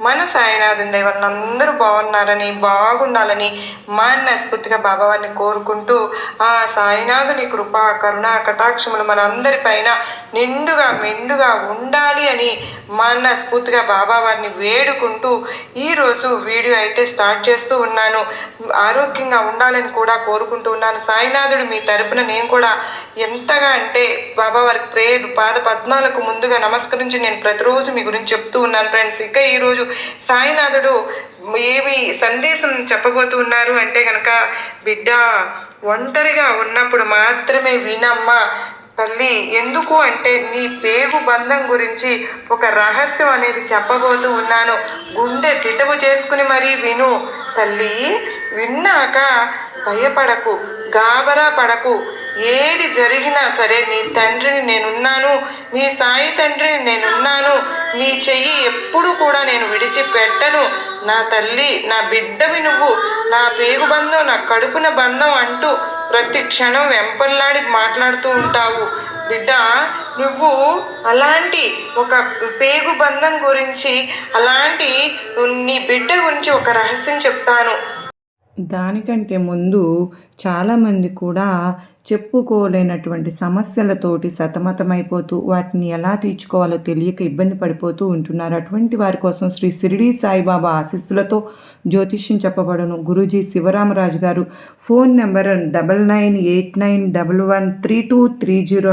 మన సాయినాథుని దైవం అందరూ బాగున్నారని బాగుండాలని మనస్ఫూర్తిగా బాబావారిని కోరుకుంటూ ఆ సాయినాథుని కృప కరుణ కటాక్షములు మనందరిపైన నిండుగా మెండుగా ఉండాలి అని మనస్ఫూర్తిగా బాబావారిని వేడుకుంటూ ఈరోజు వీడియో అయితే స్టార్ట్ చేస్తూ ఉన్నాను. ఆరోగ్యంగా ఉండాలని కూడా కోరుకుంటూ ఉన్నాను. సాయినాథుడు మీ తరపున నేను కూడా ఎంతగా అంటే బాబావారికి ప్రేయర్ పాద పద్మాలకు ముందుగా నమస్కరించి నేను ప్రతిరోజు మీ గురించి చెప్తూ ఉన్నాను. ఫ్రెండ్స్ ఇక ఈరోజు సాయినాథుడు ఏమి సందేశం చెప్పబోతూ ఉన్నారు అంటే కనుక బిడ్డ ఒంటరిగా ఉన్నప్పుడు మాత్రమే వినమ్మా తల్లి. ఎందుకు అంటే నీ పేగు బంధం గురించి ఒక రహస్యం అనేది చెప్పబోతూ ఉన్నాను. గుండె తిటవు చేసుకుని మరీ విను తల్లి. విన్నాక భయపడకు గాబరా పడకు. ఏది జరిగినా సరే నీ తండ్రిని నేనున్నాను నీ సాయి తండ్రిని నేనున్నాను నీ చెయ్యి ఎప్పుడు కూడా నేను విడిచిపెట్టను. నా తల్లి నా బిడ్డవి నువ్వు నా పేగు బంధం నా కడుపున బంధం అంటూ ప్రతి క్షణం వెంపల్లాడి మాట్లాడుతూ ఉంటావు. బిడ్డ నువ్వు అలాంటి ఒక పేగు బంధం గురించి అలాంటి నీ బిడ్డ గురించి ఒక రహస్యం చెప్తాను. దానికంటే ముందు చాలామంది కూడా చెప్పుకోలేనటువంటి సమస్యలతోటి సతమతమైపోతూ వాటిని ఎలా తీర్చుకోవాలో తెలియక ఇబ్బంది పడిపోతూ ఉంటున్నారు. అటువంటి వారి కోసం శ్రీ షిరిడి సాయిబాబా ఆశీస్సులతో జ్యోతిష్యం చెప్పబడను. గురూజీ శివరామరాజు గారు phone number double nine eight nine double one three two three zero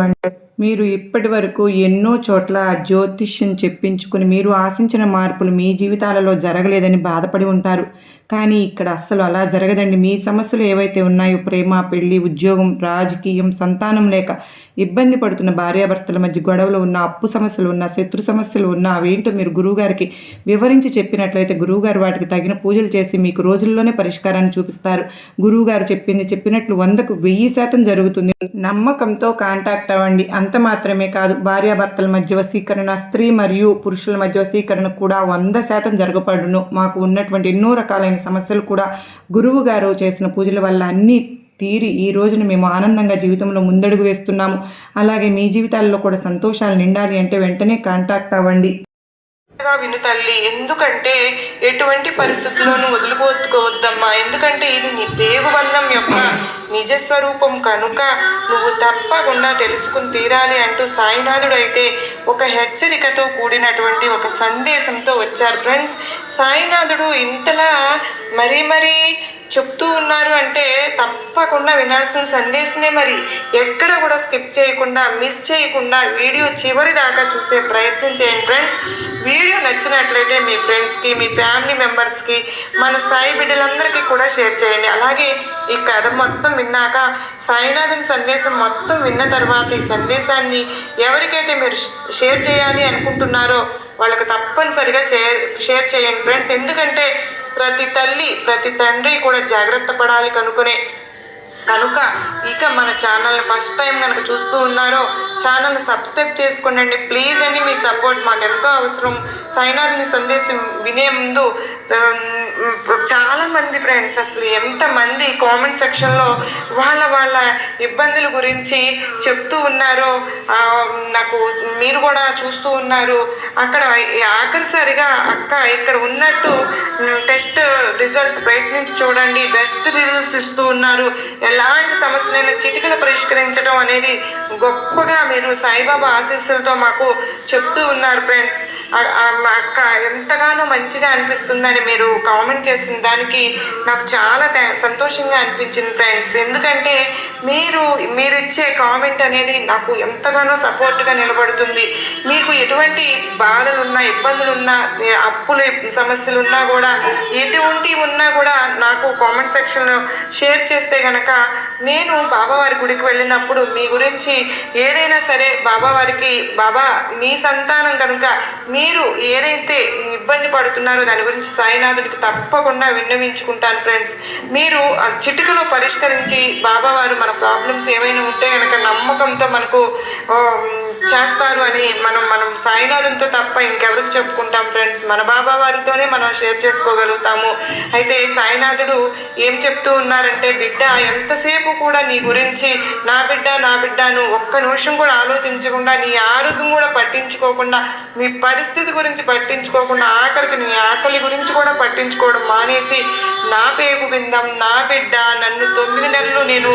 మీరు ఇప్పటి వరకు ఎన్నో చోట్ల జ్యోతిష్యం చెప్పించుకుని మీరు ఆశించిన మార్పులు మీ జీవితాలలో జరగలేదని బాధపడి ఉంటారు. కానీ ఇక్కడ అస్సలు అలా జరగదండి. మీ సమస్యలు ఏవైతే ఉన్నాయో ప్రేమ పెళ్ళి ఉద్యోగం రాజకీయం సంతానం లేక ఇబ్బంది పడుతున్న భార్యాభర్తల మధ్య గొడవలు ఉన్న అప్పు సమస్యలు ఉన్న శత్రు సమస్యలు ఉన్న అవేంటో మీరు గురువుగారికి వివరించి చెప్పినట్లయితే గురువుగారు వాటికి తగిన పూజలు చేసి మీకు రోజుల్లోనే పరిష్కారాన్ని చూపిస్తారు. గురువుగారు చెప్పింది చెప్పినట్లు వందకు వెయ్యి శాతం జరుగుతుంది. నమ్మకంతో కాంటాక్ట్ అవ్వండి. అంత మాత్రమే కాదు భార్యాభర్తల మధ్య వశీకరణ స్త్రీ మరియు పురుషుల మధ్య వశీకరణ కూడా వంద శాతం జరగబడును. మాకు ఉన్నటువంటి ఎన్నో రకాలైన సమస్యలు కూడా గురువు గారు చేసిన పూజల వల్ల అన్నీ తీరి ఈ రోజున మేము ఆనందంగా జీవితంలో ముందడుగు వేస్తున్నాము. అలాగే మీ జీవితాల్లో కూడా సంతోషాలు నిండాలి అంటే వెంటనే కాంటాక్ట్ అవ్వండి. విను తల్లి ఎందుకంటే ఎటువంటి పరిస్థితుల్లోనూ వదులుకోవద్దమ్మా. ఎందుకంటే ఇది నీ దేవబంధం బంధం యొక్క నిజస్వరూపం కనుక నువ్వు తప్పకుండా తెలుసుకుని తీరాలి అంటూ సాయినాథుడు అయితే ఒక హెచ్చరికతో కూడినటువంటి ఒక సందేశంతో వచ్చారు. ఫ్రెండ్స్ సాయినాథుడు ఇంతలా మరీ మరీ చెప్తూ ఉన్నారు అంటే తప్పకుండా వినాల్సిన సందేశమే మరి. ఎక్కడ కూడా స్కిప్ చేయకుండా మిస్ చేయకుండా వీడియో చివరి దాకా చూసే ప్రయత్నం చేయండి ఫ్రెండ్స్. వీడియో నచ్చినట్లయితే మీ ఫ్రెండ్స్కి మీ ఫ్యామిలీ మెంబర్స్కి మన సాయి బిడ్డలందరికీ కూడా షేర్ చేయండి. అలాగే ఈ కథ మొత్తం విన్నాక సాయినాథుని సందేశం మొత్తం విన్న తర్వాత ఈ సందేశాన్ని ఎవరికైతే మీరు షేర్ చేయాలి అనుకుంటున్నారో వాళ్ళకి తప్పనిసరిగా చే షేర్ చేయండి ఫ్రెండ్స్. ఎందుకంటే ప్రతి తల్లి ప్రతి తండ్రి కూడా జాగ్రత్త పడాలి కనుకునే కనుక ఇక మన ఛానల్ని ఫస్ట్ టైం కనుక చూస్తూ ఉన్నారో ఛానల్ని సబ్స్క్రైబ్ చేసుకోండి. ప్లీజ్ అండి మీ సపోర్ట్ మాకు ఎంతో అవసరం. సైనాథుని సందేశం వినే ముందు చాలామంది ఫ్రెండ్స్ అసలు ఎంతమంది కామెంట్ సెక్షన్లో వాళ్ళ వాళ్ళ ఇబ్బందుల గురించి చెప్తూ ఉన్నారో నాకు మీరు కూడా చూస్తూ ఉన్నారు. అక్కడ ఆఖరిసరిగా అక్క ఇక్కడ ఉన్నట్టు టెస్ట్ రిజల్ట్ ప్రయత్నించి చూడండి. బెస్ట్ రిజల్ట్స్ ఇస్తూ ఉన్నారు. ఎలాంటి సమస్యలైనా చిటికలు పరిష్కరించడం అనేది గొప్పగా మీరు సాయిబాబా ఆశీస్సులతో మాకు చెప్తూ ఉన్నారు ఫ్రెండ్స్. అక్క ఎంతగానో మంచిగా అనిపిస్తుందని మీరు కామెంట్ చేసిన దానికి నాకు చాలా సంతోషంగా అనిపించింది ఫ్రెండ్స్. ఎందుకంటే మీరు మీరు ఇచ్చే కామెంట్ అనేది నాకు ఎంతగానో సపోర్ట్గా నిలబడుతుంది. మీకు ఎటువంటి బాధలున్నా ఇబ్బందులున్నా ఉన్నా అప్పులు సమస్యలు ఉన్నా కూడా ఎటువంటి ఉన్నా కూడా నాకు కామెంట్ సెక్షన్లో షేర్ చేస్తే గనక నేను బాబావారి గుడికి వెళ్ళినప్పుడు మీ గురించి ఏదైనా సరే బాబావారికి బాబా మీ సంతానం కనుక మీరు ఏదైతే ఇబ్బంది పడుతున్నారో దాని గురించి సాయినాథుడికి తప్పకుండా విన్నవించుకుంటాను ఫ్రెండ్స్ మీరు ఆ చిటికలో పరిష్కరించి బాబావారు మన ప్రాబ్లమ్స్ ఏమైనా ఉంటే కనుక నమ్మకంతో మనకు చేస్తారు అని మనం మనం సాయినాథునితో తప్ప ఇంకెవరికి చెప్పుకుంటాం ఫ్రెండ్స్ మన బాబా వారితోనే మనం షేర్ చేసుకోగలుగుతాము. అయితే సాయినాథుడు ఏం చెప్తూ ఉన్నారంటే బిడ్డ ఎంతసేపు కూడా నీ గురించి నా బిడ్డ నా బిడ్డను ఒక్క నిమిషం కూడా ఆలోచించకుండా నీ ఆరోగ్యం కూడా పట్టించుకోకుండా నీ పరిస్థితి గురించి పట్టించుకోకుండా ఆఖరికి నీ ఆకలి గురించి కూడా పట్టించుకోవడం మానేసి నా పేరు బిందం నా బిడ్డ నన్ను తొమ్మిది నెలలు నేను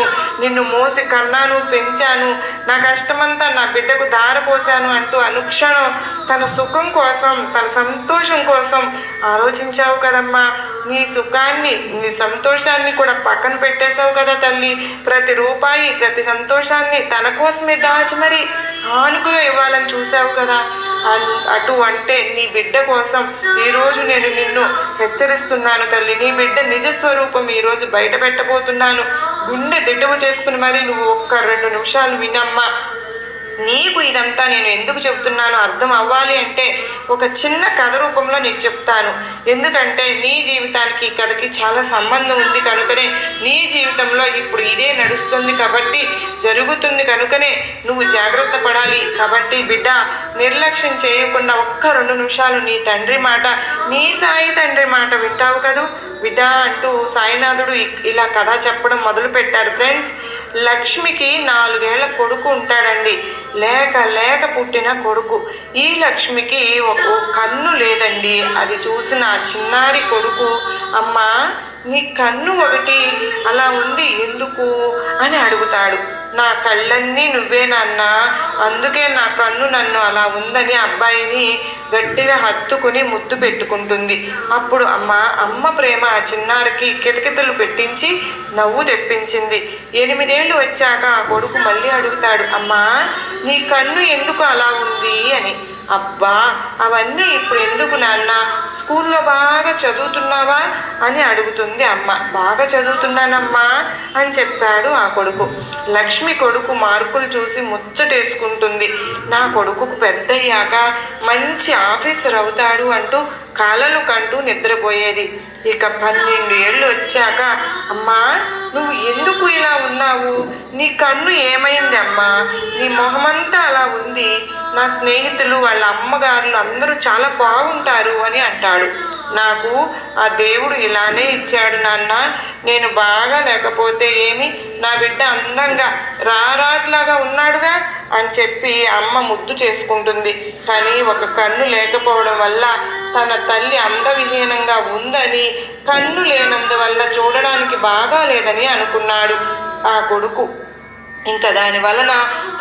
నిన్ను మోసి కన్నాను పెంచాను. నా కష్టమంతా నా బిడ్డకు దారపోసాను అంటూ అనుక్షణం తన సుఖం కోసం తన సంతోషం కోసం ఆలోచించావు కదమ్మా. నీ సుఖాన్ని నీ సంతోషాన్ని కూడా పక్కన పెట్టేశావు కదా తల్లి. ప్రతి రూపాయి ప్రతి సంతోషాన్ని తన కోసమే దాచి మరి ఆనుకుగా ఇవ్వాలని చూసావు కదా. అటు అంటే నీ బిడ్డ కోసం ఈరోజు నేను నిన్ను హెచ్చరిస్తున్నాను తల్లి. నీ బిడ్డ నిజ స్వరూపం ఈరోజు బయట పెట్టబోతున్నాను. గుండె దిట్టము చేసుకుని మరి నువ్వు ఒక్క రెండు నిమిషాలు వినమ్మా. నీకు ఇదంతా నేను ఎందుకు చెప్తున్నానో అర్థం అవ్వాలి అంటే ఒక చిన్న కథ రూపంలో నీకు చెప్తాను. ఎందుకంటే నీ జీవితానికి ఈ కథకి చాలా సంబంధం ఉంది కనుకనే నీ జీవితంలో ఇప్పుడు ఇదే నడుస్తుంది కాబట్టి జరుగుతుంది కనుకనే నువ్వు జాగ్రత్త పడాలి. కాబట్టి బిడ్డ నిర్లక్ష్యం చేయకుండా ఒక్క రెండు నిమిషాలు నీ తండ్రి మాట నీ సాయి తండ్రి మాట వింటావు కదూ? బిడ్డ అంటూ సాయినాథుడు ఇలా కథ చెప్పడం మొదలు పెట్టారు ఫ్రెండ్స్ లక్ష్మికి నాలుగేళ్ళ కొడుకు ఉంటాడండి. లేక లేక పుట్టిన కొడుకు. ఈ లక్ష్మికి ఒక కన్ను లేదండి. అది చూసిన చిన్నారి కొడుకు అమ్మా నీ కన్ను ఒకటి అలా ఉంది ఎందుకు? అని అడుగుతాడు. నా కళ్ళన్నీ నువ్వే నాన్న. అందుకే నా కన్ను నన్ను అలా ఉందని అబ్బాయిని గట్టిగా హత్తుకుని ముద్దు పెట్టుకుంటుంది. అప్పుడు అమ్మ అమ్మ ప్రేమ ఆ చిన్నారికి కితకితలు పెట్టించి నవ్వు తెప్పించింది. ఎనిమిదేళ్ళు వచ్చాక ఆ కొడుకు మళ్ళీ అడుగుతాడు అమ్మా నీ కన్ను ఎందుకు అలా ఉంది? అని. అబ్బా అవన్నీ ఇప్పుడు ఎందుకు నాన్న? స్కూల్లో బాగా చదువుతున్నావా అని అడుగుతుంది అమ్మ. బాగా చదువుతున్నానమ్మా అని చెప్పాడు ఆ కొడుకు. లక్ష్మి కొడుకు మార్కులు చూసి ముచ్చటేసుకుంటుంది. నా కొడుకు పెద్దయ్యాక మంచి ఆఫీసర్ అవుతాడు అంటూ కలలు కంటూ నిద్రపోయేది. ఇక పన్నెండు ఏళ్ళు వచ్చాక అమ్మా నువ్వు ఎందుకు ఇలా ఉన్నావు? నీ కన్ను ఏమైంది అమ్మా? నీ మొహమంతా అలా ఉంది. నా స్నేహితులు వాళ్ళ అమ్మగారులు అందరూ చాలా బాగుంటారు అని అంటాడు. నాకు ఆ దేవుడు ఇలానే ఇచ్చాడు నాన్న. నేను బాగా లేకపోతే ఏమి? నా బిడ్డ అందంగా రారాజులాగా ఉన్నాడుగా. అని చెప్పి అమ్మ ముద్దు చేసుకుంటుంది. కానీ ఒక కన్ను లేకపోవడం వల్ల తన తల్లి అందవిహీనంగా ఉందని కన్ను లేనందువల్ల చూడడానికి బాగా లేదని అనుకున్నాడు ఆ కొడుకు. ఇంకా దాని వలన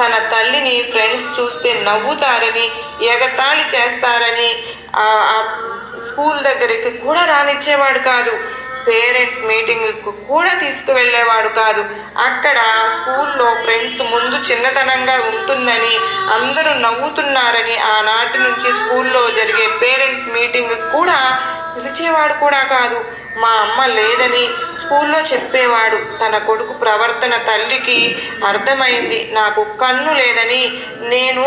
తన తల్లిని ఫ్రెండ్స్ చూస్తే నవ్వుతారని ఎగతాళి చేస్తారని ఆ ఆ స్కూల్ దగ్గరికి కూడా రానిచ్చేవాడు కాదు. పేరెంట్స్ మీటింగ్కు కూడా తీసుకువెళ్ళేవాడు కాదు. అక్కడ స్కూల్లో ఫ్రెండ్స్ ముందు చిన్నతనంగా ఉంటుందని అందరూ నవ్వుతున్నారని ఆనాటి నుంచి స్కూల్లో జరిగే పేరెంట్స్ మీటింగ్ కూడా పిలిచేవాడు కూడా కాదు. మా అమ్మ లేదని స్కూల్లో చెప్పేవాడు. తన కొడుకు ప్రవర్తన తల్లికి అర్థమైంది. నాకు కన్ను లేదని నేను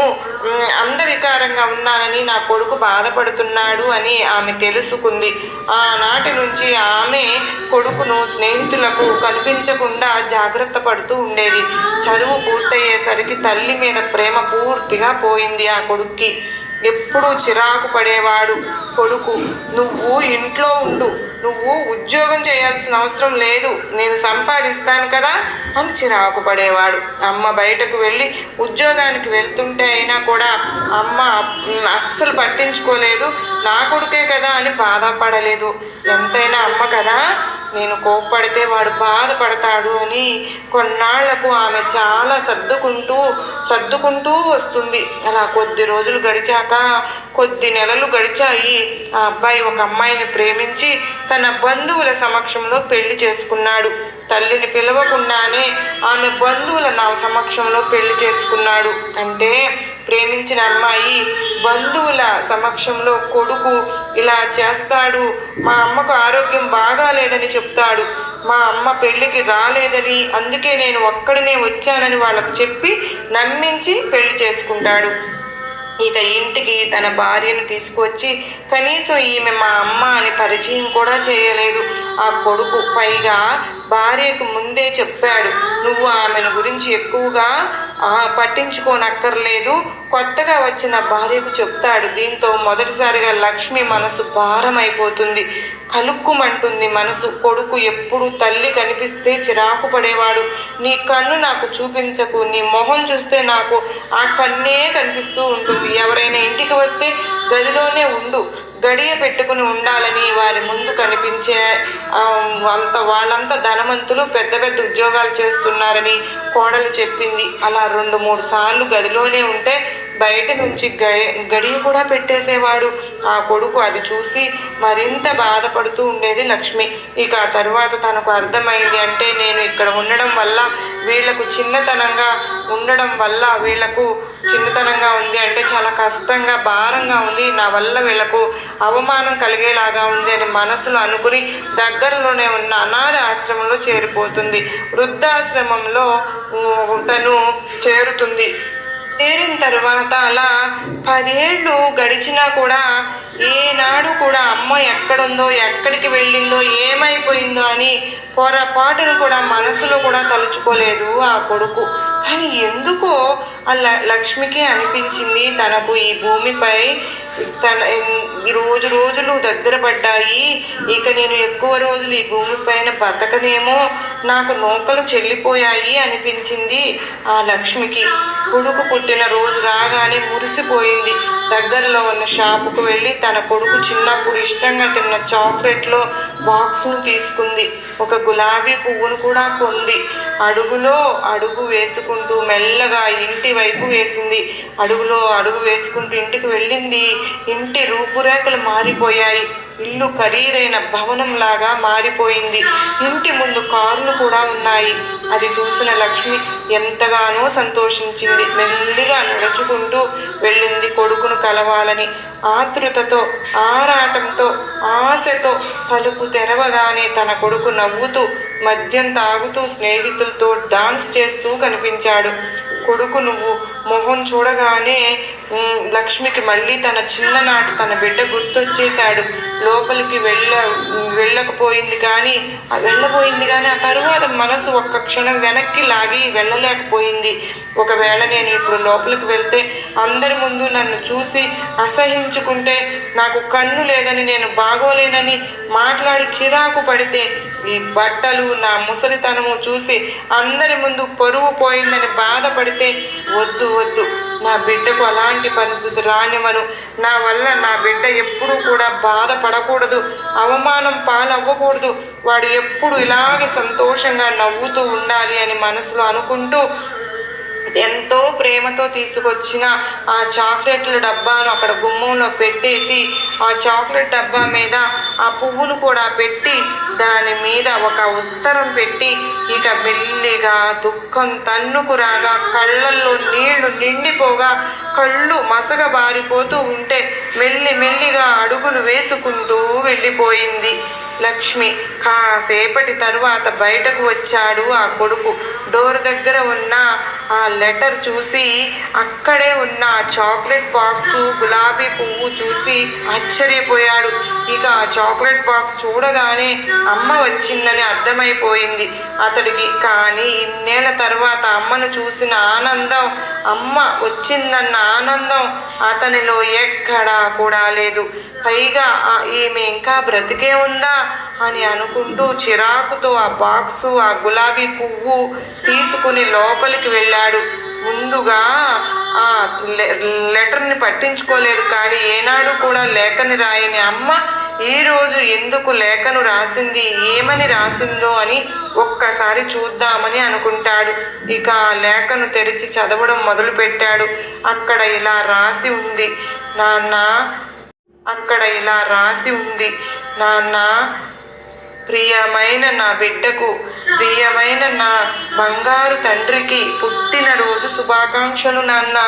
అందవికారంగా ఉన్నానని నా కొడుకు బాధపడుతున్నాడు అని ఆమె తెలుసుకుంది. ఆనాటి నుంచి ఆమె కొడుకును స్నేహితులకు కనిపించకుండా జాగ్రత్త పడుతూ ఉండేది. చదువు పూర్తయ్యేసరికి తల్లి మీద ప్రేమ పూర్తిగా పోయింది ఆ కొడుక్కి. ఎప్పుడూ చిరాకు పడేవాడు కొడుకు. నువ్వు ఇంట్లో ఉండు. నువ్వు ఉద్యోగం చేయాల్సిన అవసరం లేదు. నేను సంపాదిస్తాను కదా అని చిరాకు పడేవాడు. అమ్మ బయటకు వెళ్ళి ఉద్యోగానికి వెళ్తుంటే అయినా కూడా అమ్మ అస్సలు పట్టించుకోలేదు. నా కొడుకే కదా అని బాధపడలేదు. ఎంతైనా అమ్మ కదా నేను కోప్పడితే వాడు బాధపడతాడు అని కొన్నాళ్ళకు ఆమె చాలా సర్దుకుంటూ సర్దుకుంటూ వస్తుంది. అలా కొద్ది రోజులు గడిచాక కొద్ది నెలలు గడిచాయి. ఆ అబ్బాయి ఒక అమ్మాయిని ప్రేమించి తన బంధువుల సమక్షంలో పెళ్ళి చేసుకున్నాడు. తల్లిని పిలవకుండానే ఆమె బంధువుల నా సమక్షంలో పెళ్ళి చేసుకున్నాడు. అంటే ప్రేమించిన అమ్మాయి బంధువుల సమక్షంలో కొడుకు ఇలా చేస్తాడు. మా అమ్మకు ఆరోగ్యం బాగాలేదని చెప్తాడు. మా అమ్మ పెళ్ళికి రాలేదని అందుకే నేను ఒక్కడినే వచ్చానని వాళ్ళకు చెప్పి నమ్మించి పెళ్ళి చేసుకుంటాడు. ఇక ఇంటికి తన భార్యను తీసుకొచ్చి కనీసం ఈమె మా అమ్మ అని పరిచయం కూడా చేయలేదు. ఆ కొడుకు పైగా భార్యకు ముందే చెప్పాడు. నువ్వు ఆమెను గురించి ఎక్కువగా పట్టించుకోనక్కర్లేదు. కొత్తగా వచ్చిన భార్యకు చెప్తాడు. దీంతో మొదటిసారిగా లక్ష్మి మనసు భారమైపోతుంది. కలుక్కుమంటుంది మనసు. కొడుకు ఎప్పుడు తల్లి కనిపిస్తే చిరాకు పడేవాడు. నీ కన్ను నాకు చూపించకు. నీ మొహం చూస్తే నాకు ఆ కన్నే కనిపిస్తూ ఉంటుంది. ఎవరైనా ఇంటికి వస్తే గదిలోనే ఉండు. గడియ పెట్టుకుని ఉండాలని వారి ముందు కనిపించే అంత వాళ్ళంతా ధనవంతులు పెద్ద పెద్ద ఉద్యోగాలు చేస్తున్నారని కోడలు చెప్పింది. అలా రెండు మూడు సార్లు గదిలోనే ఉంటే బయట నుంచి గడియ కూడా పెట్టేసేవాడు. ఆ కొడుకు అది చూసి మరింత బాధపడుతూ ఉండేది లక్ష్మి. ఇక ఆ తర్వాత తనకు అర్థమైంది అంటే నేను ఇక్కడ ఉండడం వల్ల వీళ్ళకు చిన్నతనంగా ఉండడం వల్ల వీళ్ళకు చిన్నతనంగా ఉంది అంటే చాలా కష్టంగా భారంగా ఉంది. నా వల్ల వీళ్ళకు అవమానం కలిగేలాగా ఉంది అని మనసులో అనుకుని దగ్గరలోనే ఉన్న అనాథ ఆశ్రమంలో చేరిపోతుంది. వృద్ధాశ్రమంలో తను చేరుతుంది. చేరిన తర్వాత అలా పదేళ్ళు గడిచినా కూడా ఏనాడు కూడా అమ్మ ఎక్కడుందో ఎక్కడికి వెళ్ళిందో ఏమైపోయిందో అని పొరపాటును కూడా మనసులో కూడా తలుచుకోలేదు ఆ కొడుకు. కానీ ఎందుకో ఆ ల- లక్ష్మికి అనిపించింది. తనకు ఈ భూమిపై తన రోజు రోజులు దగ్గర పడ్డాయి. ఇక నేను ఎక్కువ రోజులు ఈ భూమిపైన బతకనేమో నాకు నూకలు చెల్లిపోయాయి అనిపించింది ఆ లక్ష్మికి. కొడుకు పుట్టిన రోజు రాగానే మురిసిపోయింది. దగ్గరలో ఉన్న షాపుకు వెళ్ళి తన కొడుకు చిన్నప్పుడు ఇష్టంగా తిన్న చాక్లెట్లో బాక్స్ను తీసుకుంది. ఒక గులాబీ పువ్వును కూడా కొంది. అడుగులో అడుగు వేసుకుంటూ మెల్లగా ఇంటి వైపు వేసింది. అడుగులో అడుగు వేసుకుంటూ ఇంటికి వెళ్ళింది. ఇంటి రూపురేఖలు మారిపోయాయి. ఇల్లు ఖరీదైన భవనంలాగా మారిపోయింది. ఇంటి ముందు కార్లు కూడా ఉన్నాయి. అది చూసిన లక్ష్మి ఎంతగానో సంతోషించింది. మెల్లిగా నడుచుకుంటూ వెళ్ళింది కొడుకును కలవాలని. ఆతృతతో ఆరాటంతో ఆశతో తలుపు తెరవగానే తన కొడుకు నవ్వుతూ మద్యం తాగుతూ స్నేహితులతో డాన్స్ చేస్తూ కనిపించాడు. కొడుకు నువ్వు మొహం చూడగానే లక్ష్మికి మళ్ళీ తన చిన్ననాటి తన బిడ్డ గుర్తొచ్చేశాడు. లోపలికి వెళ్ళ వెళ్ళకపోయింది కానీ వెళ్ళబోయింది కానీ ఆ తరువాత మనసు ఒక్క క్షణం వెనక్కి లాగి వెళ్ళలేకపోయింది. ఒకవేళ నేను ఇప్పుడు లోపలికి వెళ్తే అందరి ముందు నన్ను చూసి అసహించుకుంటే నాకు కన్ను లేదని నేను బాగోలేనని మాట్లాడి చిరాకు పడితే ఈ బట్టలు నా ముసలితనము చూసి అందరి ముందు పరువు పోయిందని బాధపడితే వద్దు వద్దు. నా బిడ్డకు అలాంటి పరిస్థితి రానివ్వను. నా వల్ల నా బిడ్డ ఎప్పుడూ కూడా బాధపడకూడదు అవమానం పాలవ్వకూడదు. వాడు ఎప్పుడు ఇలాగే సంతోషంగా నవ్వుతూ ఉండాలి అని మనసులో అనుకుంటూ ఎంతో ప్రేమతో తీసుకొచ్చిన ఆ చాక్లెట్ల డబ్బాను అక్కడ గుమ్మంలో పెట్టేసి ఆ చాక్లెట్ డబ్బా మీద ఆ పువ్వును కూడా పెట్టి దాని మీద ఒక ఉత్తరం పెట్టి ఇక మెల్లిగా దుఃఖం తన్నుకు రాగా కళ్ళల్లో నీళ్ళు నిండిపోగా కళ్ళు మసగ బారిపోతూ ఉంటే మెల్లి మెల్లిగా అడుగులు వేసుకుంటూ వెళ్ళిపోయింది. లక్ష్మి కాసేపటి తరువాత బయటకు వచ్చాడు ఆ కొడుకు. డోర్ దగ్గర ఉన్న ఆ లెటర్ చూసి అక్కడే ఉన్న చాక్లెట్ బాక్స్ గులాబీ పువ్వు చూసి ఆశ్చర్యపోయాడు. ఇక ఆ చాక్లెట్ బాక్స్ చూడగానే అమ్మ వచ్చిందని అర్థమైపోయింది. అతడికి కానీ ఇన్నేళ్ళ తర్వాత అమ్మను చూసిన ఆనందం అమ్మ వచ్చిందన్న ఆనందం అతనిలో ఎక్కడా కూడా లేదు. పైగా ఈమె ఇంకా బ్రతికే ఉందా అని అనుకుంటూ చిరాకుతో ఆ బాక్సు ఆ గులాబీ పువ్వు తీసుకుని లోపలికి వెళ్ళాడు. ముందుగా ఆ లె- లెటర్ని పట్టించుకోలేదు కానీ ఏనాడు కూడా లేఖని రాయని అమ్మ ఈరోజు ఎందుకు లేఖను రాసింది ఏమని రాసిందో అని ఒక్కసారి చూద్దామని అనుకుంటాడు. ఇక ఆ లేఖను తెరిచి చదవడం మొదలుపెట్టాడు. అక్కడ ఇలా రాసి ఉంది నాన్న అక్కడ ఇలా రాసి ఉంది నాన్న ప్రియమైన నా బిడ్డకు ప్రియమైన నా బంగారు తండ్రికి పుట్టినరోజు శుభాకాంక్షలు నాన్న.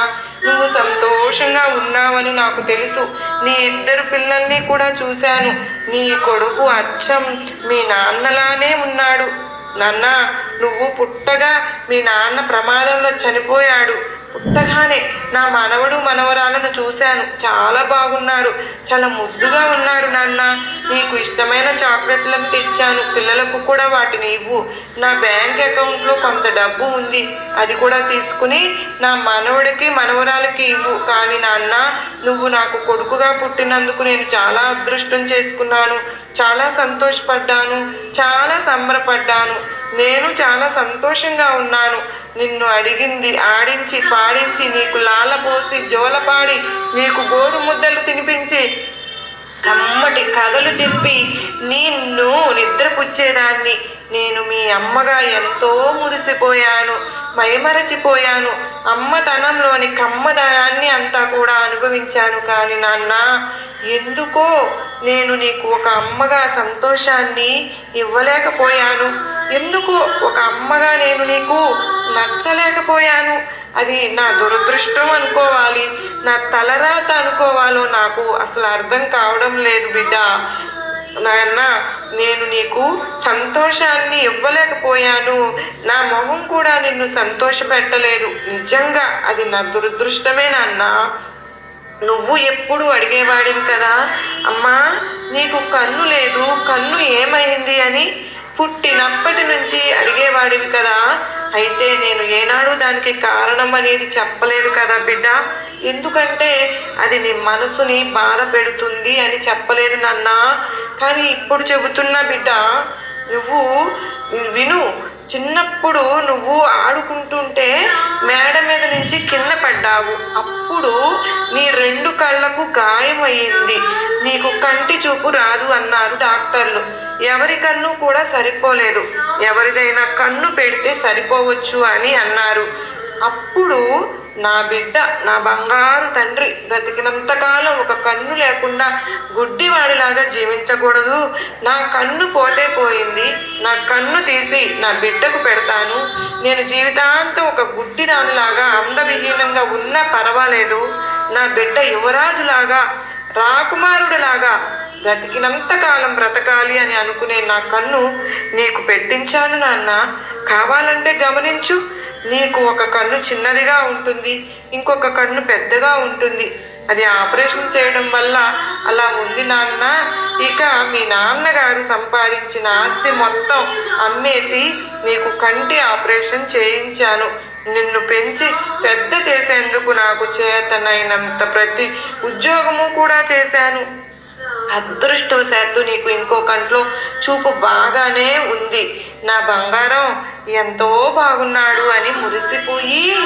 నువ్వు సంతోషంగా ఉన్నావని నాకు తెలుసు. నీ ఇద్దరు పిల్లల్ని కూడా చూశాను. నీ కొడుకు అచ్చం మీ నాన్నలానే ఉన్నాడు. నాన్న నువ్వు పుట్టగా మీ నాన్న ప్రమాదంలో చనిపోయాడు. పుట్టగానే నా మనవడు మనవరాలను చూశాను. చాలా బాగున్నారు. చాలా ముద్దుగా ఉన్నారు నాన్న. నీకు ఇష్టమైన చాక్లెట్లను తెచ్చాను. పిల్లలకు కూడా వాటిని ఇవ్వు. నా బ్యాంక్ అకౌంట్లో కొంత డబ్బు ఉంది. అది కూడా తీసుకుని నా మనవడికి మనవరాలకి ఇవ్వు. కానీ నాన్న నువ్వు నాకు కొడుకుగా పుట్టినందుకు నేను చాలా అదృష్టం చేసుకున్నాను. చాలా సంతోషపడ్డాను. చాలా సంబరపడ్డాను. నేను చాలా సంతోషంగా ఉన్నాను. నిన్ను అడిగింది ఆడించి పాడించి నీకు లాలపోసి జోలపాడి నీకు గోరు ముద్దలు తినిపించి కమ్మటి కథలు చెప్పి నిన్ను నిద్రపుచ్చేదాన్ని. నేను మీ అమ్మగా ఎంతో మురిసిపోయాను. మైమరచిపోయాను అమ్మతనంలోని కమ్మదనాన్ని అంతా కూడా అనుభవించాను కానీ నాన్న ఎందుకో నేను నీకు ఒక అమ్మగా సంతోషాన్ని ఇవ్వలేకపోయాను. ఎందుకు ఒక అమ్మగా నేను నీకు నచ్చలేకపోయాను. అది నా దురదృష్టం అనుకోవాలి. నా తలరాత అనుకోవాలో నాకు అసలు అర్థం కావడం లేదు బిడ్డ. నాన్న నేను నీకు సంతోషాన్ని ఇవ్వలేకపోయాను. నా మొహం కూడా నిన్ను సంతోషపెట్టలేదు. నిజంగా అది నా దురదృష్టమే నాన్న నువ్వు ఎప్పుడు అడిగేవాడివి కదా? అమ్మా నీకు కన్ను లేదు. కన్ను ఏమైంది అని పుట్టినప్పటి నుంచి అడిగేవాడివి కదా? అయితే నేను ఏనాడు దానికి కారణం అనేది చెప్పలేదు కదా బిడ్డ? ఎందుకంటే అది నీ మనసుని బాధ పెడుతుంది అని చెప్పలేదు నాన్న. కానీ ఇప్పుడు చెబుతున్నా బిడ్డ నువ్వు విను. చిన్నప్పుడు నువ్వు ఆడుకుంటుంటే మేడ మీద నుంచి కింద పడ్డావు. అప్పుడు నీ రెండు కళ్ళకు గాయం అయ్యింది. నీకు కంటి చూపు రాదు అన్నారు డాక్టర్లు. ఎవరి కన్ను కూడా సరిపోలేదు. ఎవరిదైనా కన్ను పెడితే సరిపోవచ్చు అని అన్నారు. అప్పుడు నా బిడ్డ నా బంగారు తండ్రి బ్రతికినంతకాలం ఒక కన్ను లేకుండా గుడ్డివాడిలాగా జీవించకూడదు. నా కన్ను పోతే పోయింది. నా కన్ను తీసి నా బిడ్డకు పెడతాను. నేను జీవితాంతం ఒక గుడ్డిదానిలాగా అందవిహీనంగా ఉన్నా పర్వాలేదు. నా బిడ్డ యువరాజులాగా రాకుమారుడిలాగా బ్రతికినంత కాలం బ్రతకాలి అని అనుకునే నా కన్ను నీకు పెట్టించాను నాన్న. కావాలంటే గమనించు. నీకు ఒక కన్ను చిన్నదిగా ఉంటుంది ఇంకొక కన్ను పెద్దగా ఉంటుంది. అది ఆపరేషన్ చేయడం వల్ల అలా ఉంది నాన్న. ఇక మీ నాన్నగారు సంపాదించిన ఆస్తి మొత్తం అమ్మేసి నీకు కంటి ఆపరేషన్ చేయించాను. నిన్ను పెంచి పెద్ద చేసేందుకు నాకు చేతనైనంత ప్రతి ఉద్యోగము కూడా చేశాను. అదృష్టవశాత్తు నీకు ఇంకో కంట్లో చూపు బాగానే ఉంది. నా బంగారం ఎంతో బాగున్నాడు అని మురిసిపోయి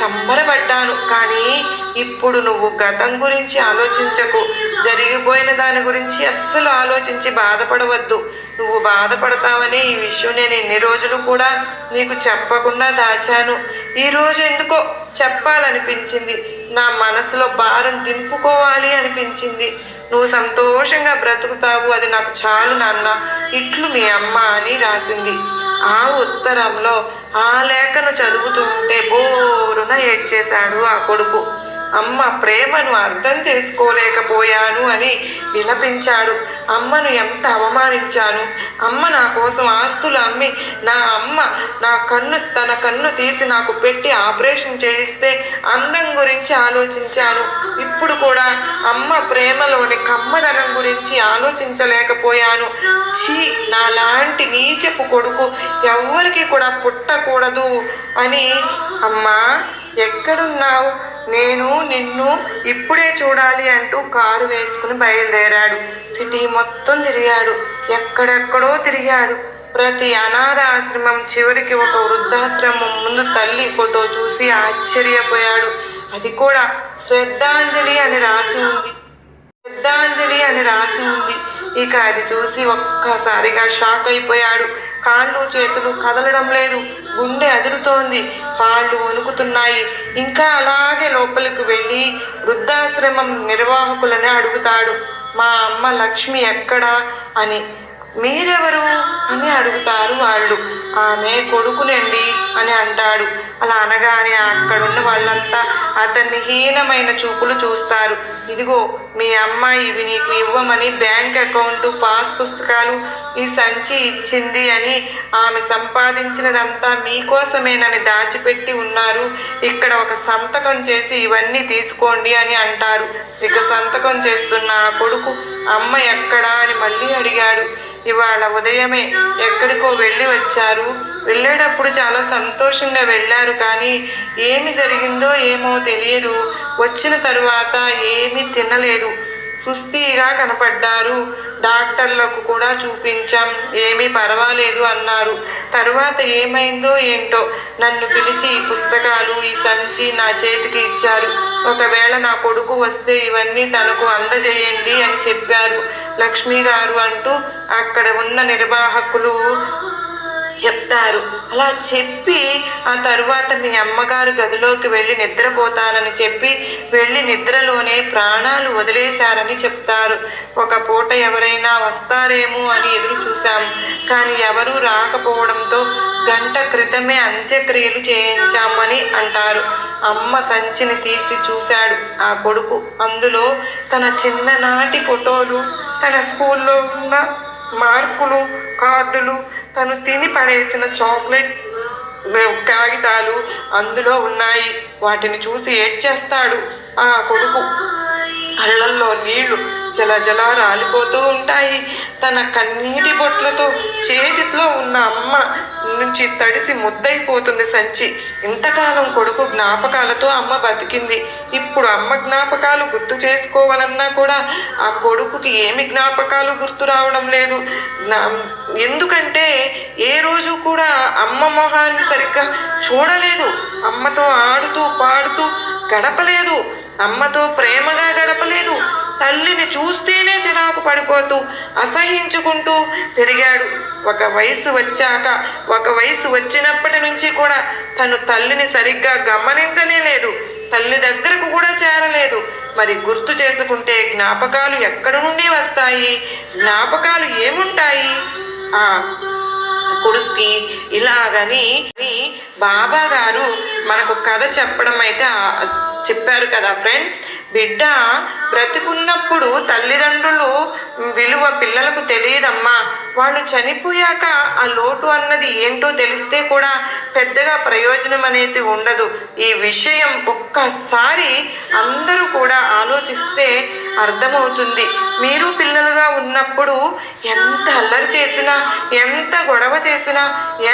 సంబరపడ్డాను. కానీ ఇప్పుడు నువ్వు గతం గురించి ఆలోచించకు. జరిగిపోయిన దాని గురించి అస్సలు ఆలోచించి బాధపడవద్దు. నువ్వు బాధపడతావని ఈ విషయం నేను ఎన్ని రోజులు కూడా నీకు చెప్పకుండా దాచాను. ఈరోజు ఎందుకో చెప్పాలనిపించింది. నా మనసులో భారం దింపుకోవాలి అనిపించింది. నువ్వు సంతోషంగా బ్రతుకుతావు అది నాకు చాలు నాన్న. ఇట్లు మీ అమ్మ అని రాసింది. ఆ ఉత్తరంలో ఆ లేఖను చదువుతుంటే బోరున ఏడ్చేశాడు ఆ కొడుకు. అమ్మ ప్రేమను అర్థం చేసుకోలేకపోయాను అని విలపించాడు. అమ్మను ఎంత అవమానించాను? అమ్మ నా కోసం ఆస్తులు అమ్మి నా అమ్మ నా కన్ను తన కన్ను తీసి నాకు పెట్టి ఆపరేషన్ చేయిస్తే అందం గురించి ఆలోచించాను. ఇప్పుడు కూడా అమ్మ ప్రేమలోని కమ్మదనం గురించి ఆలోచించలేకపోయాను. ఛీ నాలాంటి నీచపు కొడుకు ఎవ్వరికి కూడా పుట్టకూడదు అని. అమ్మా ఎక్కడున్నావు? నేను నిన్ను ఇప్పుడే చూడాలి అంటూ కారు వేసుకుని బయలుదేరాడు. సిటీ మొత్తం తిరిగాడు. ఎక్కడెక్కడో తిరిగాడు. ప్రతి అనాథ ఆశ్రమం చివరికి ఒక వృద్ధాశ్రమం ముందు తల్లి ఫోటో చూసి ఆశ్చర్యపోయాడు. అది కూడా శ్రద్ధాంజలి అని రాసి ఉంది. శ్రద్ధాంజలి అని రాసి ఉంది. ఇక అది చూసి ఒక్కసారిగా షాక్ అయిపోయాడు. కాళ్ళు చేతులు కదలడం లేదు. గుండె అదురుతోంది. కాళ్ళు వణుకుతున్నాయి. ఇంకా అలాగే లోపలికి వెళ్ళి వృద్ధాశ్రమం నిర్వాహకులని అడుగుతాడు. మా అమ్మ లక్ష్మి ఎక్కడా అని. మీరెవరు? అని అడుగుతారు వాళ్ళు. ఆమె కొడుకునండి అని అంటాడు. అలా అనగానే అక్కడున్న వాళ్ళంతా అతన్ని హీనమైన చూపులు చూస్తారు. ఇదిగో మీ అమ్మాయి ఇవి నీకు ఇవ్వమని బ్యాంక్ అకౌంట్ పాస్ పుస్తకాలు ఈ సంచి ఇచ్చింది అని ఆమె సంపాదించినదంతా మీకోసమేనని దాచిపెట్టి ఉన్నారు. ఇక్కడ ఒక సంతకం చేసి ఇవన్నీ తీసుకోండి అని అంటారు. ఇక సంతకం చేస్తున్న ఆ కొడుకు అమ్మ ఎక్కడా? అని మళ్ళీ అడిగాడు. ఇవాళ ఉదయమే ఎక్కడికో వెళ్ళి వచ్చారు. వెళ్ళేటప్పుడు చాలా సంతోషంగా వెళ్ళారు కానీ ఏమి జరిగిందో ఏమో తెలియదు. వచ్చిన తరువాత ఏమీ తినలేదు. సుస్థిగా కనపడ్డారు. డాక్టర్లకు కూడా చూపించాం. ఏమీ పర్వాలేదు అన్నారు. తరువాత ఏమైందో ఏంటో నన్ను పిలిచి ఈ పుస్తకాలు ఈ సంచి నా చేతికి ఇచ్చారు. ఒకవేళ నా కొడుకు వస్తే ఇవన్నీ తనకు అందజేయండి అని చెప్పారు లక్ష్మి గారు అంటూ అక్కడ ఉన్న నిర్వాహకులు చెప్తారు. అలా చెప్పి ఆ తరువాత మీ అమ్మగారు గదిలోకి వెళ్ళి నిద్రపోతానని చెప్పి వెళ్ళి నిద్రలోనే ప్రాణాలు వదిలేశారని చెప్తారు. ఒక పూట ఎవరైనా వస్తారేమో అని ఎదురు చూశాం. కానీ ఎవరూ రాకపోవడంతో గంట క్రితమే అంత్యక్రియలు చేయించామని అంటారు. అమ్మ సంచిని తీసి చూశాడు ఆ కొడుకు. అందులో తన చిన్ననాటి ఫోటోలు తన స్కూల్లో ఉన్న మార్కులు కార్డులు తను తిని పడేసిన చాక్లెట్ కాగితాలు అందులో ఉన్నాయి. వాటిని చూసి ఏడ్చేస్తాడు ఆ కొడుకు. కళ్ళల్లో నీళ్ళు జలజల రాలిపోతూ ఉంటాయి. తన కన్నీటి బొట్లతో చేతిలో ఉన్న అమ్మ నుంచి తడిసి ముద్దైపోతుంది సంచి. ఇంతకాలం కొడుకు జ్ఞాపకాలతో అమ్మ బతికింది. ఇప్పుడు అమ్మ జ్ఞాపకాలు గుర్తు చేసుకోవాలన్నా కూడా ఆ కొడుకుకి ఏమి జ్ఞాపకాలు గుర్తు రావడం లేదు. ఎందుకంటే ఏ రోజు కూడా అమ్మ మొహాన్ని సరిగ్గా చూడలేదు. అమ్మతో ఆడుతూ పాడుతూ గడపలేదు. అమ్మతో ప్రేమగా గడపలేదు. తల్లిని చూస్తేనే చిరాకు పడిపోతూ అసహించుకుంటూ పెరిగాడు. ఒక వయసు వచ్చాక ఒక వయసు వచ్చినప్పటి నుంచి కూడా తను తల్లిని సరిగ్గా గమనించనే లేదు. తల్లి దగ్గరకు కూడా చేరలేదు. మరి గుర్తు చేసుకుంటే జ్ఞాపకాలు ఎక్కడి నుండి వస్తాయి? జ్ఞాపకాలు ఏముంటాయి? ఆ కొడుక్కి ఇలాగని అని బాబా గారు మనకు కథ చెప్పడం అయితే చెప్పారు కదా ఫ్రెండ్స్. బిడ్డ బ్రతికున్నప్పుడు తల్లిదండ్రులు విలువ పిల్లలకు తెలియదమ్మా. వాళ్ళు చనిపోయాక ఆ లోటు అన్నది ఏంటో తెలిస్తే కూడా పెద్దగా ప్రయోజనం అనేది ఉండదు. ఈ విషయం ఒక్కసారి అందరూ కూడా ఆలోచిస్తే అర్థమవుతుంది. మీరు పిల్లలుగా ఉన్నప్పుడు ఎంత అల్లరి చేసినా ఎంత గొడవ చేసినా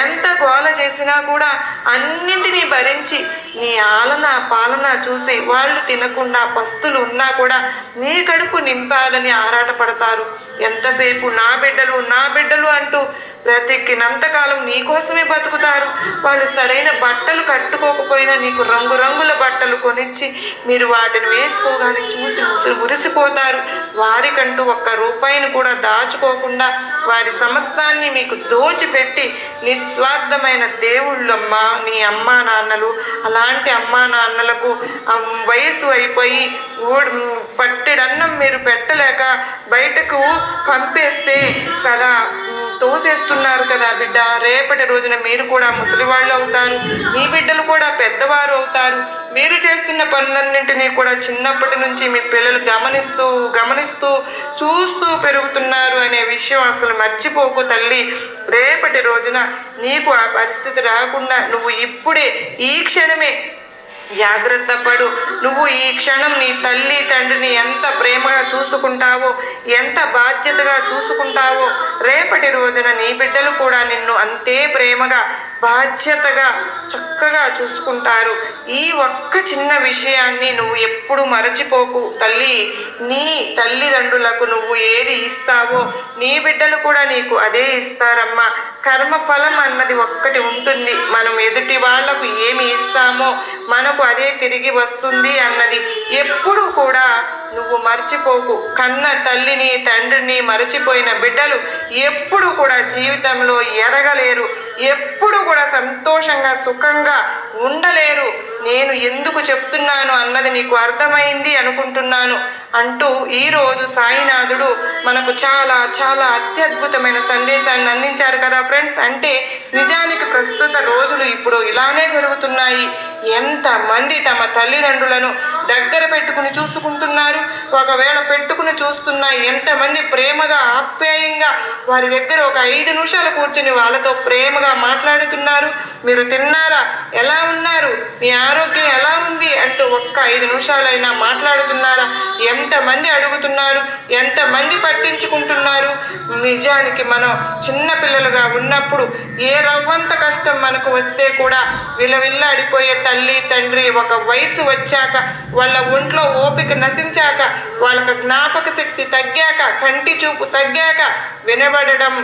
ఎంత గోల చేసినా కూడా అన్నింటినీ భరించి నీ ఆలన పాలన చూసి వాళ్ళు తినకుండా పస్తులు ఉన్నా కూడా నీ కడుపు నింపాలని ఆరాటపడతారు. ఎంతసేపు నా బిడ్డలు నా బిడ్డలు అంటూ బ్రతికినంతకాలం నీకోసమే బతుకుతారు. వాళ్ళు సరైన బట్టలు కట్టుకోకపోయినా నీకు రంగురంగుల బట్టలు కొనిచ్చి మీరు వాటిని వేసుకోగానే చూసి ముసురు మురిసిపోతారు. వారికంటూ ఒక్క రూపాయిని కూడా దాచుకోకుండా వారి సమస్తాన్ని మీకు దోచిపెట్టి నిస్వార్థమైన దేవుళ్ళమ్మ నీ అమ్మా నాన్నలు. అలాంటి అమ్మా నాన్నలకు వయసు అయిపోయి ఊడ్ పట్టెడన్నం మీరు పెట్టలేక బయటకు పంపేస్తే కదా. తోసేస్తున్నారు కదా బిడ్డ. రేపటి రోజున మీరు కూడా ముసలివాళ్ళు అవుతారు. మీ బిడ్డలు కూడా పెద్దవారు అవుతారు. మీరు చేస్తున్న పనులన్నింటినీ కూడా చిన్నప్పటి నుంచి మీ పిల్లలు గమనిస్తూ గమనిస్తూ చూస్తూ పెరుగుతున్నారు అనే విషయం అసలు మర్చిపోకు తల్లి. రేపటి రోజున నీకు ఆ పరిస్థితి రాకుండా నువ్వు ఇప్పుడే ఈ క్షణమే జాగ్రత్త పడు. నువ్వు ఈ క్షణం నీ తల్లి తండ్రిని ఎంత ప్రేమగా చూసుకుంటావో ఎంత బాధ్యతగా చూసుకుంటావో రేపటి రోజున నీ బిడ్డలు కూడా నిన్ను అంతే ప్రేమగా బాధ్యతగా చక్కగా చూసుకుంటారు. ఈ ఒక్క చిన్న విషయాన్ని నువ్వు ఎప్పుడు మరచిపోకు తల్లి. నీ తల్లిదండ్రులకు నువ్వు ఏది ఇస్తావో నీ బిడ్డలు కూడా నీకు అదే ఇస్తారమ్మా. కర్మఫలం అన్నది ఒక్కటి ఉంటుంది. మనం ఎదుటి వాళ్ళకు ఏమి ఇస్తామో మనకు అదే తిరిగి వస్తుంది అన్నది. ఎప్పుడు కూడా నువ్వు మర్చిపోకు. కన్న తల్లిని తండ్రిని మరచిపోయిన బిడ్డలు ఎప్పుడు కూడా జీవితంలో ఎదగలేరు. ఎప్పుడు కూడా సంతోషంగా సుఖంగా ఉండలేరు. నేను ఎందుకు చెప్తున్నాను అన్నది నీకు అర్థమైంది అనుకుంటున్నాను. అంటూ ఈరోజు సాయినాథుడు మనకు చాలా చాలా అత్యద్భుతమైన సందేశాన్ని అందించారు కదా ఫ్రెండ్స్. అంటే నిజానికి ప్రస్తుత రోజులు ఇప్పుడు ఇలానే జరుగుతున్నాయి. ఎంతమంది తమ తల్లిదండ్రులను దగ్గర పెట్టుకుని చూసుకుంటున్నారు? ఒకవేళ పెట్టుకుని చూస్తున్నాయి ఎంతమంది ప్రేమగా ఆప్యాయంగా వారి దగ్గర ఒక ఐదు నిమిషాలు కూర్చుని వాళ్ళతో ప్రేమగా మాట్లాడుతున్నారు? మీరు తిన్నారా? ఎలా ఉన్నారు? మీ ఆరోగ్యం ఎలా ఉంది? అంటూ ఒక్క ఐదు నిమిషాలైనా మాట్లాడుతున్నారా? ఎంతమంది అడుగుతున్నారు? ఎంతమంది పట్టించుకుంటున్నారు? నిజానికి మనం చిన్నపిల్లలుగా ఉన్నప్పుడు ఏ రవ్వంత కష్టం మనకు వస్తే కూడా విలవిల్లాడిపోయే తల్లి తండ్రి ఒక వయసు వచ్చాక వాళ్ళ ఒంట్లో ఓపిక నశించాక వాళ్ళకి జ్ఞాపక శక్తి తగ్గాక కంటి చూపు తగ్గాక వినబడడం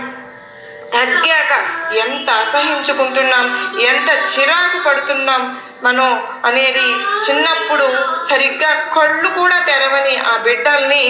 తగ్గాక ఎంత అసహించుకుంటున్నాం? ఎంత చిరాకు పడుతున్నాం? మనం అనేది చిన్నప్పుడు సరిగ్గా కళ్ళు కూడా తెరవని ఆ బిడ్డల్ని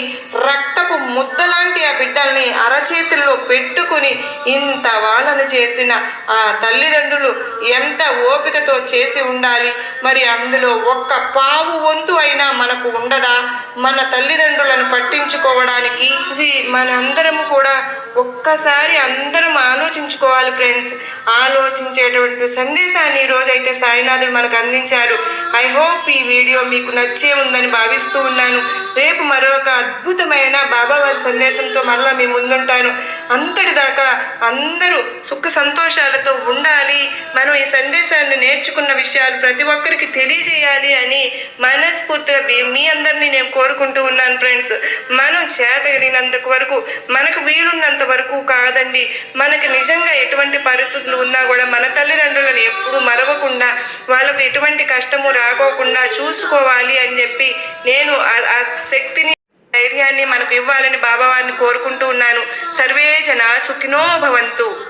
రక్తపు ముద్దలాంటి ఆ బిడ్డల్ని అరచేతుల్లో పెట్టుకుని ఇంత వాళ్ళను చేసిన ఆ తల్లిదండ్రులు ఎంత ఓపికతో చేసి ఉండాలి? మరి అందులో ఒక్క పావు వంతు అయినా మనకు ఉండదా? మన తల్లిదండ్రులను పట్టించుకోవడానికి ఇది మనందరం కూడా ఒక్కసారి అందరం ఆలోచించుకోవాలి ఫ్రెండ్స్. ఆలోచించేటువంటి సందేశాన్ని ఈ రోజైతే సాయినాథుడు మనకు అందించారు ఐ హోప్ ఈ వీడియో మీకు నచ్చే ఉందని భావిస్తూ ఉన్నాను. రేపు మరొక అద్భుతమైన బాబావారి సందేశంతో మరలా మీ ముందుంటాను. అంతటి దాకా అందరూ సుఖ సంతోషాలతో ఉండాలి. మనం ఈ సందేశాన్ని నేర్చుకున్న విషయాలు ప్రతి ఒక్కరికి తెలియజేయాలి అని మనస్ఫూర్తిగా మీ- అందరినీ నేను కోరుకుంటూ ఉన్నాను ఫ్రెండ్స్. మనం చేతగిరినంత వరకు మనకు వీలున్నంత వరకు కాదండి. మనకు నిజంగా ఎటువంటి పరిస్థితులు ఉన్నా కూడా మన తల్లిదండ్రులను ఎప్పుడూ మరవకుండా వాళ్ళకు ఎటువంటి కష్టము రాకోకుండా చూసుకోవాలి అని చెప్పి నేను ఆ- శక్తిని ధైర్యాన్ని మనకు ఇవ్వాలని బాబావారిని కోరుకుంటూ ఉన్నాను. సర్వే జన సుఖినో భవంతు.